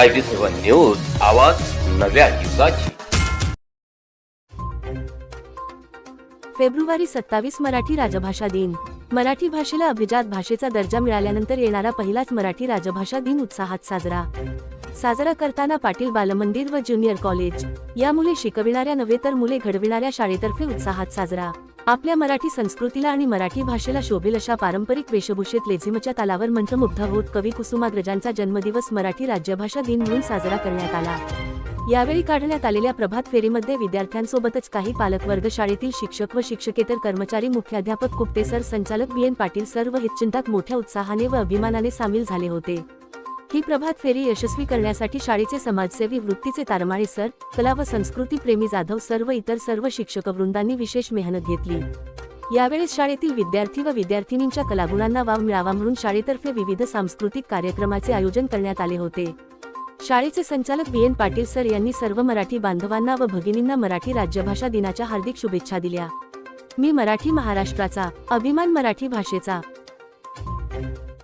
I B seven news आवाज नव्या युगाची. February सत्तावीस मराठी राजभाषा दिन. मराठी भाषेला अभिजात भाषेचा दर्जा मिळाल्यानंतर येणारा पहिलाच मराठी राजभाषा दिन उत्साहात साजरा. साजरा करताना पाटील बालमंदिर व ज्युनियर कॉलेज. या मुले शिकविणाऱ्या नव्हे तर मुले घडविणाऱ्या शाळेतर्फे उत्साहात साजरा. आपल्या मराठी संस्कृतीला आणि मराठी भाषेला शोभेल अशा पारंपरिक वेशभूषेत लेझिमच्या तालावर मंत्रमुग्ध होत कवी कुसुमाग्रजांचा जन्मदिवस मराठी राज्यभाषा दिन म्हणून साजरा करण्यात आला. यावेळी काढण्यात आलेल्या प्रभात फेरीमध्ये विद्यार्थ्यांसोबतच काही पालकवर्ग शाळेतील शिक्षक व शिक्षकेतर कर्मचारी मुख्याध्यापक कुप्ते सर संचालक बी एन पाटील सर व हितचिंतक मोठ्या उत्साहाने व अभिमानाने सामील झाले होते. ही प्रभात फेरी यशस्वी करण्यासाठी शाळेचे समाजसेवी वृत्तीचे तारमाळे सर कला व संस्कृती प्रेमी जाधव सर्व इतर सर्व शिक्षक वृंदांनी विशेष मेहनत घेतली. यावेळेस शाळेतील विद्यार्थी व विद्यार्थिनींच्या कलागुणांना वाव मिळावा म्हणून शाळेतर्फे विविध सांस्कृतिक कार्यक्रमाचे आयोजन करण्यात आले होते. शाळेचे संचालक बी. एन. पाटील सर यांनी सर्व मराठी बांधवांना व भगिनींना मराठी राज्यभाषा दिनाच्या हार्दिक शुभेच्छा दिल्या. मी मराठी महाराष्ट्राचा अभिमान मराठी भाषेचा